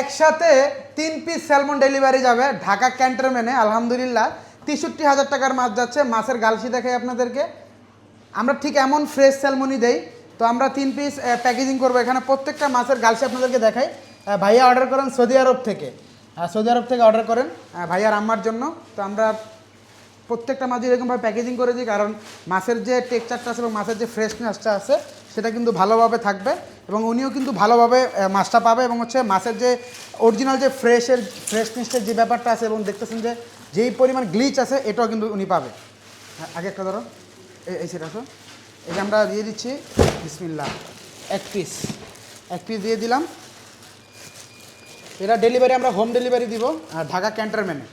একসাথে তিন piece salmon delivery যাবে ঢাকা ক্যান্টনমেন্টে আলহামদুলিল্লাহ। তেষট্টি হাজার টাকার মাছ যাচ্ছে, মাছের গালসি দেখাই আপনাদেরকে। আমরা ঠিক এমন ফ্রেশ স্যালমনই দেই। তো আমরা তিন পিস প্যাকেজিং করব। এখানে প্রত্যেকটা মাছের গালসি আপনাদেরকে দেখাই। ভাইয়া অর্ডার করেন সৌদি আরব থেকে। সৌদি আরব থেকে অর্ডার করেন ভাইয়ার আম্মার জন্য। তো আমরা প্রত্যেকটা মাছ এরকমভাবে প্যাকেজিং করে দিই, কারণ মাছের যে টেক্সচারটা আছে এবং মাছের যে ফ্রেশনেসটা আছে, সেটা কিন্তু ভালোভাবে থাকবে। এবং উনিও কিন্তু ভালোভাবে মাছটা পাবে এবং হচ্ছে মাছের যে অরিজিনাল যে ফ্রেশের ফ্রেশনেসের যে ব্যাপারটা আছে এবং দেখতেছেন যে যেই পরিমাণ গ্লিচ আছে এটাও কিন্তু উনি পাবে। হ্যাঁ, আগে একটা ধরো। এই- সেটা আসো। এই আমরা দিয়ে দিচ্ছি বিসমিল্লা এক পিস এক পিস দিয়ে দিলাম। এটা ডেলিভারি আমরা হোম ডেলিভারি দিব ঢাকা ক্যান্টারম্যানে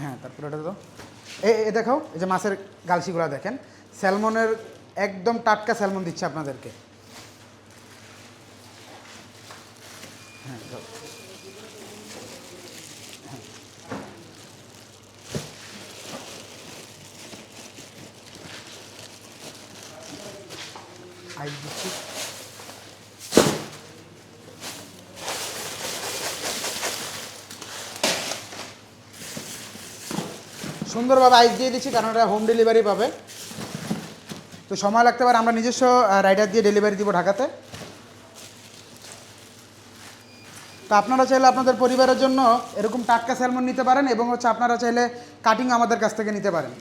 হ্যাঁ তারপরে এটা তো এই এই দেখাও এই যে মাছের গালসিগুলো দেখেন। স্যালমনের একদম টাটকা স্যালমন দিচ্ছে আপনাদেরকে হ্যাঁ দাও। হ্যাঁ। আইস দিচ্ছি সুন্দরভাবে আইস দিয়ে দিচ্ছি, কারণ এটা হোম ডেলিভারি পাবে। তো সময় লাগতে পারে, আমরা নিজস্ব রাইডার দিয়ে ডেলিভারি দিব ঢাকাতে। তো আপনারা চাইলে আপনাদের পরিবারের জন্য এরকম টাটকা স্যালমন নিতে পারেন এবং হচ্ছে আপনারা চাইলে কাটিং আমাদের কাছ থেকে নিতে পারেন।